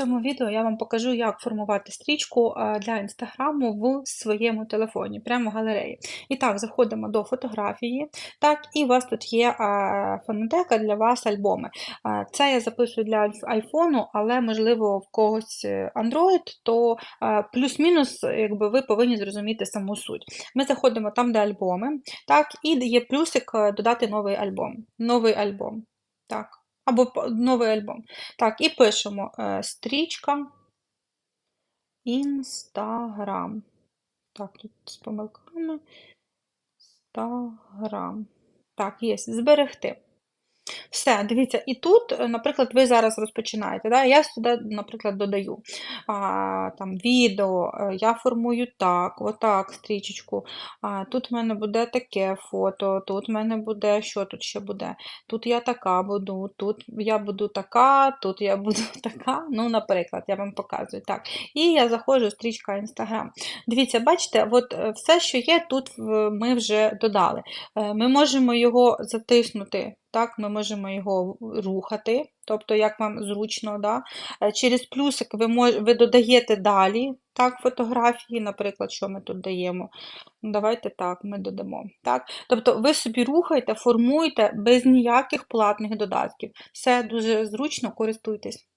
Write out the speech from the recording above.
цьому відео я вам покажу, як формувати стрічку для інстаграму в своєму телефоні, прямо в галереї. І так, заходимо до фотографії. Так, і у вас тут є фонотека для вас альбоми. Це я записую для айфону, але можливо в когось е, Android, то плюс-мінус, якби ви повинні зрозуміти саму суть. Ми заходимо там, де альбоми, так, і є плюсик е, додати новий альбом. Новий альбом. Так. Або новий альбом. Так, і пишемо е, стрічка Інстаграм. Так, тут з помилками. Інстаграм. Так, є. Зберегти. Все, дивіться, і тут, е, наприклад, ви зараз розпочинаєте. Да? Я сюди, наприклад, додаю а, там, відео, е, я формую так, отак, стрічечку. А, тут в мене буде таке фото, тут в мене буде, що тут ще буде? Тут я така буду, тут я буду така, тут я буду така. Ну, наприклад, я вам показую. Так. І я заходжу, стрічка Інстаграм. Дивіться, бачите, от е, все, що є, тут ми вже додали. Ми можемо його затиснути, так, ми можемо його рухати, тобто як вам зручно. Да? Е, Через плюсик ви, мож, ви додаєте далі так, фотографії, наприклад, що ми тут даємо. Давайте так, ми додамо. Так? Тобто ви собі рухаєте, формуєте без ніяких платних додатків. Все дуже зручно, користуйтесь.